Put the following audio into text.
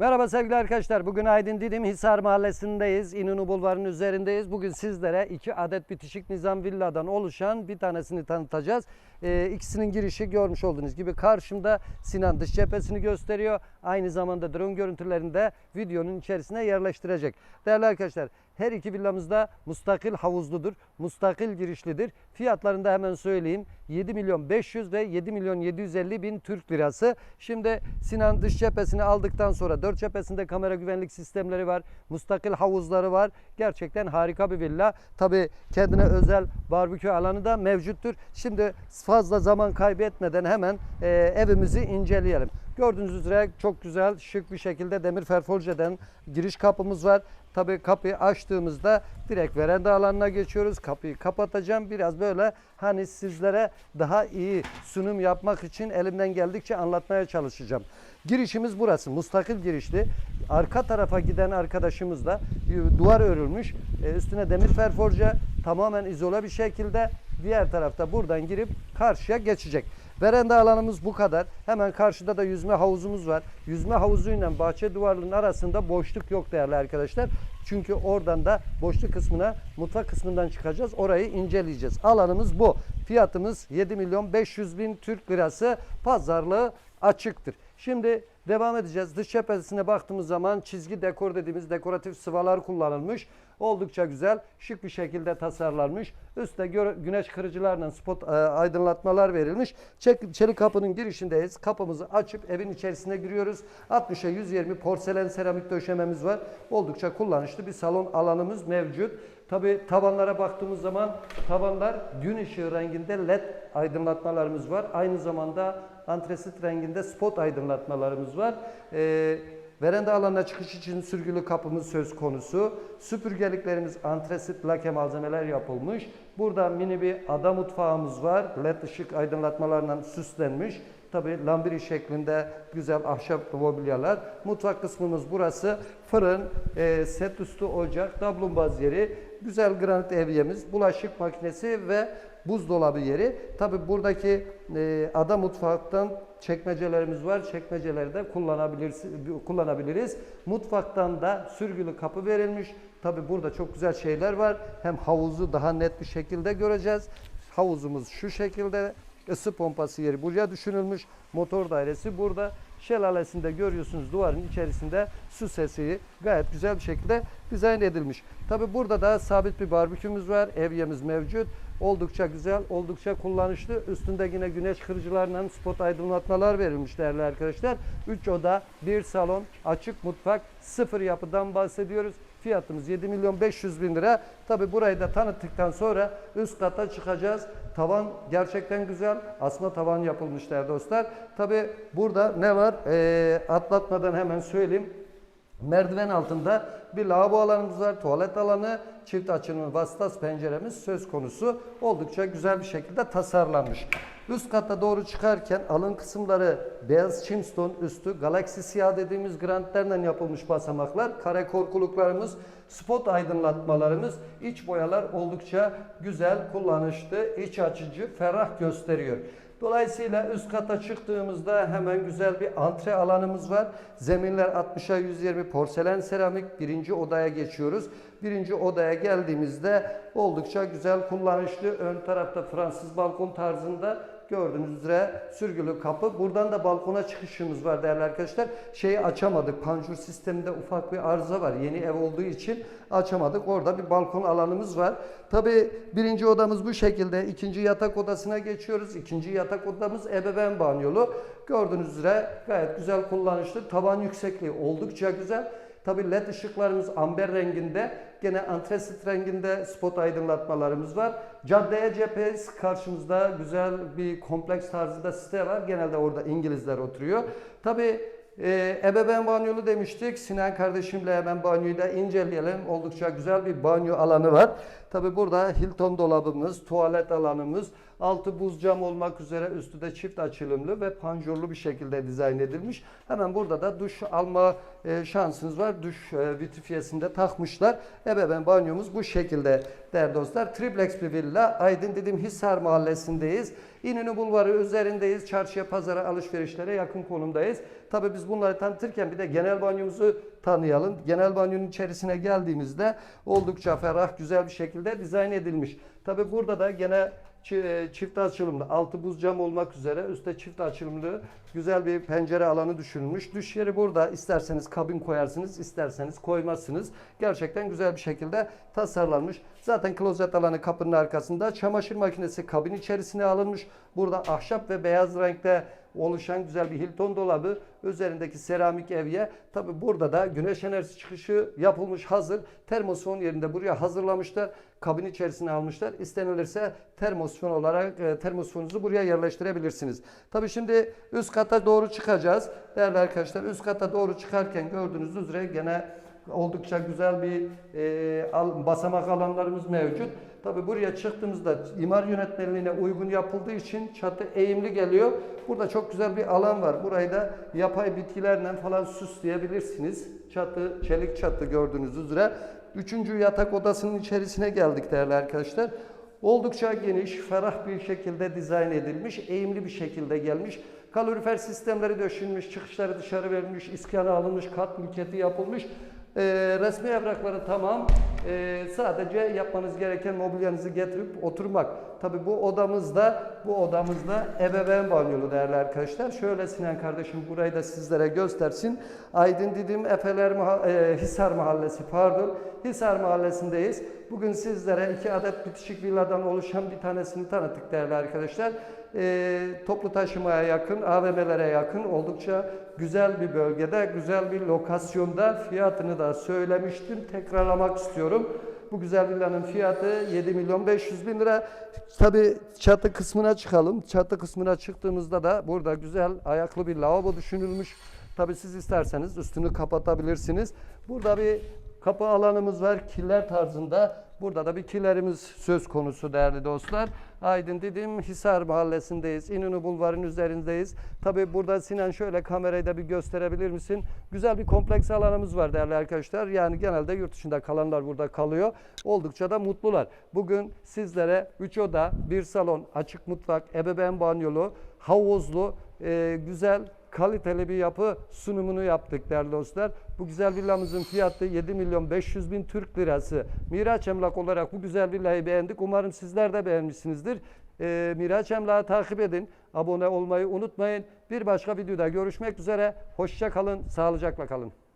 Merhaba sevgili arkadaşlar. Bugün Aydın Didim Hisar Mahallesi'ndeyiz. İnönü Bulvarı'nın üzerindeyiz. Bugün sizlere iki adet bitişik nizam villadan oluşan bir tanesini tanıtacağız. Ee, ikisinin girişi görmüş olduğunuz gibi karşımda Sinan dış cephesini gösteriyor. Aynı zamanda drone görüntülerini de videonun içerisine yerleştirecek. Değerli arkadaşlar her iki villamız da mustakil havuzludur. Mustakil girişlidir. Fiyatlarını da hemen söyleyeyim. 7 milyon 500 ve 7 milyon 750 bin Türk lirası. Şimdi Sinan dış cephesini aldıktan sonra dört cephesinde kamera güvenlik sistemleri var. Mustakil havuzları var. Gerçekten harika bir villa. Tabi kendine özel barbekü alanı da mevcuttur. Şimdi fazla zaman kaybetmeden hemen e, evimizi inceleyelim. Gördüğünüz üzere çok güzel şık bir şekilde demir ferforjeden giriş kapımız var. Tabii kapıyı açtığımızda direkt veranda alanına geçiyoruz. Kapıyı kapatacağım. Biraz böyle hani sizlere daha iyi sunum yapmak için elimden geldikçe anlatmaya çalışacağım. Girişimiz burası. Mustakil girişli. Arka tarafa giden arkadaşımız da duvar örülmüş. E, Üstüne demir ferforje tamamen izole bir şekilde diğer tarafta buradan girip karşıya geçecek. Veranda alanımız bu kadar. Hemen karşıda da yüzme havuzumuz var. Yüzme havuzuyla bahçe duvarının arasında boşluk yok değerli arkadaşlar. Çünkü oradan da boşluk kısmına mutfak kısmından çıkacağız. Orayı inceleyeceğiz. Alanımız bu. Fiyatımız 7 milyon 500 bin Türk lirası. Pazarlığı açıktır. Şimdi devam edeceğiz. Dış cephesine baktığımız zaman çizgi dekor dediğimiz dekoratif sıvalar kullanılmış. Oldukça güzel, şık bir şekilde tasarlanmış. Üstte gö- güneş kırıcılarla spot e, aydınlatmalar verilmiş. Çelik kapının girişindeyiz. Kapımızı açıp evin içerisine giriyoruz. 60'a 120 porselen seramik döşememiz var. Oldukça kullanışlı bir salon alanımız mevcut. Tabi tavanlara baktığımız zaman tavanlar gün ışığı renginde led aydınlatmalarımız var. Aynı zamanda antresit renginde spot aydınlatmalarımız var. Ee, veranda alanına çıkış için sürgülü kapımız söz konusu. Süpürgeliklerimiz antresit lake malzemeler yapılmış. Burada mini bir ada mutfağımız var. Led ışık aydınlatmalarla süslenmiş. Tabi lambiri şeklinde güzel ahşap mobilyalar. Mutfak kısmımız burası. Fırın, e, set üstü ocak, dablumbaz yeri, güzel granit evyemiz, bulaşık makinesi ve buzdolabı yeri. Tabi buradaki e, ada mutfaktan çekmecelerimiz var. Çekmeceleri de kullanabiliriz. kullanabiliriz. Mutfaktan da sürgülü kapı verilmiş. Tabi burada çok güzel şeyler var. Hem havuzu daha net bir şekilde göreceğiz. Havuzumuz şu şekilde. Isı pompası yeri buraya düşünülmüş. Motor dairesi burada. Şelalesinde görüyorsunuz duvarın içerisinde su sesi gayet güzel bir şekilde dizayn edilmiş. Tabi burada da sabit bir barbekümüz var. Evyemiz mevcut. Oldukça güzel, oldukça kullanışlı. Üstünde yine güneş kırıcılarla spot aydınlatmalar verilmiş değerli arkadaşlar. 3 oda, 1 salon, açık mutfak, sıfır yapıdan bahsediyoruz. Fiyatımız 7 milyon 500 bin lira. Tabi burayı da tanıttıktan sonra üst kata çıkacağız. Tavan gerçekten güzel. Asma tavan yapılmış değerli dostlar. Tabi burada ne var? Ee, atlatmadan hemen söyleyeyim. Merdiven altında bir lavabo alanımız var, tuvalet alanı, çift açılımlı vasıtas penceremiz söz konusu. Oldukça güzel bir şekilde tasarlanmış. Üst kata doğru çıkarken alın kısımları beyaz chimstone üstü galaksi siyah dediğimiz grantlerle yapılmış basamaklar, kare korkuluklarımız, spot aydınlatmalarımız, iç boyalar oldukça güzel, kullanışlı, iç açıcı, ferah gösteriyor. Dolayısıyla üst kata çıktığımızda hemen güzel bir antre alanımız var. Zeminler 60'a 120 porselen seramik. Birinci odaya geçiyoruz. Birinci odaya geldiğimizde oldukça güzel kullanışlı ön tarafta Fransız balkon tarzında gördüğünüz üzere sürgülü kapı. Buradan da balkona çıkışımız var değerli arkadaşlar. Şeyi açamadık. Panjur sisteminde ufak bir arıza var. Yeni ev olduğu için açamadık. Orada bir balkon alanımız var. Tabi birinci odamız bu şekilde. İkinci yatak odasına geçiyoruz. İkinci yatak odamız ebeveyn banyolu. Gördüğünüz üzere gayet güzel kullanışlı. Tavan yüksekliği oldukça güzel. Tabi led ışıklarımız amber renginde. Gene antresit renginde spot aydınlatmalarımız var. Caddeye cepheyiz. Karşımızda güzel bir kompleks tarzında site var. Genelde orada İngilizler oturuyor. Tabi e, ebeveyn banyolu demiştik. Sinan kardeşimle hemen banyoyu da inceleyelim. Oldukça güzel bir banyo alanı var. Tabi burada Hilton dolabımız, tuvalet alanımız, Altı buz cam olmak üzere üstü de çift açılımlı ve panjurlu bir şekilde dizayn edilmiş. Hemen burada da duş alma e, şansınız var. Duş e, vitifiyesinde takmışlar. Ebeveyn banyomuz bu şekilde değerli dostlar. Triplex bir villa. Aydın dedim Hisar mahallesindeyiz. İnönü Bulvarı üzerindeyiz. Çarşıya, pazara, alışverişlere yakın konumdayız. Tabii biz bunları tanıtırken bir de genel banyomuzu tanıyalım. Genel banyonun içerisine geldiğimizde oldukça ferah, güzel bir şekilde dizayn edilmiş. Tabii burada da gene e, çift açılımlı, altı buz cam olmak üzere üstte çift açılımlı güzel bir pencere alanı düşünülmüş. Düş yeri burada. İsterseniz kabin koyarsınız, isterseniz koymazsınız. Gerçekten güzel bir şekilde tasarlanmış. Zaten klozet alanı kapının arkasında. Çamaşır makinesi kabin içerisine alınmış. Burada ahşap ve beyaz renkte oluşan güzel bir Hilton dolabı. Üzerindeki seramik evye. Tabi burada da güneş enerjisi çıkışı yapılmış hazır. Termosifon yerinde buraya hazırlamışlar. Kabin içerisine almışlar. İstenilirse termosifon olarak e, termosifonunuzu buraya yerleştirebilirsiniz. Tabi şimdi üst kata doğru çıkacağız. Değerli arkadaşlar üst kata doğru çıkarken gördüğünüz üzere gene oldukça güzel bir e, al- basamak alanlarımız mevcut. Tabi buraya çıktığımızda imar yönetmeliğine uygun yapıldığı için çatı eğimli geliyor. Burada çok güzel bir alan var. Burayı da yapay bitkilerle falan süsleyebilirsiniz. Çatı, çelik çatı gördüğünüz üzere. Üçüncü yatak odasının içerisine geldik değerli arkadaşlar. Oldukça geniş, ferah bir şekilde dizayn edilmiş, eğimli bir şekilde gelmiş. Kalorifer sistemleri döşünmüş, çıkışları dışarı verilmiş, iskanı alınmış, kat mülkiyeti yapılmış. Ee, resmi evrakları tamam. Ee, sadece yapmanız gereken mobilyanızı getirip oturmak. Tabii bu odamızda, bu odamızda ebeveyn banyolu değerli arkadaşlar. Şöyle Sinan kardeşim burayı da sizlere göstersin. Aydın Didim Efeler e, Hisar Mahallesi pardon. Hisar Mahallesindeyiz. Bugün sizlere iki adet bitişik villadan oluşan bir tanesini tanıttık değerli arkadaşlar. Ee, toplu taşımaya yakın, AVM'lere yakın oldukça güzel bir bölgede, güzel bir lokasyonda fiyatını da söylemiştim. Tekrarlamak istiyorum. Bu güzel villanın fiyatı 7 milyon 500 bin lira. Tabi çatı kısmına çıkalım. Çatı kısmına çıktığımızda da burada güzel ayaklı bir lavabo düşünülmüş. Tabi siz isterseniz üstünü kapatabilirsiniz. Burada bir kapı alanımız var killer tarzında. Burada da bir killerimiz söz konusu değerli dostlar. Aydın dedim Hisar mahallesindeyiz. İnönü Bulvarı'nın üzerindeyiz. Tabi burada Sinan şöyle kamerayı da bir gösterebilir misin? Güzel bir kompleks alanımız var değerli arkadaşlar. Yani genelde yurt dışında kalanlar burada kalıyor. Oldukça da mutlular. Bugün sizlere 3 oda, bir salon, açık mutfak, ebeveyn banyolu, havuzlu, e, güzel kaliteli bir yapı sunumunu yaptık değerli dostlar. Bu güzel villamızın fiyatı 7 milyon 500 bin Türk lirası. Miraç Emlak olarak bu güzel villayı beğendik. Umarım sizler de beğenmişsinizdir. Ee, Miraç Emlak'ı takip edin. Abone olmayı unutmayın. Bir başka videoda görüşmek üzere. Hoşça kalın, sağlıcakla kalın.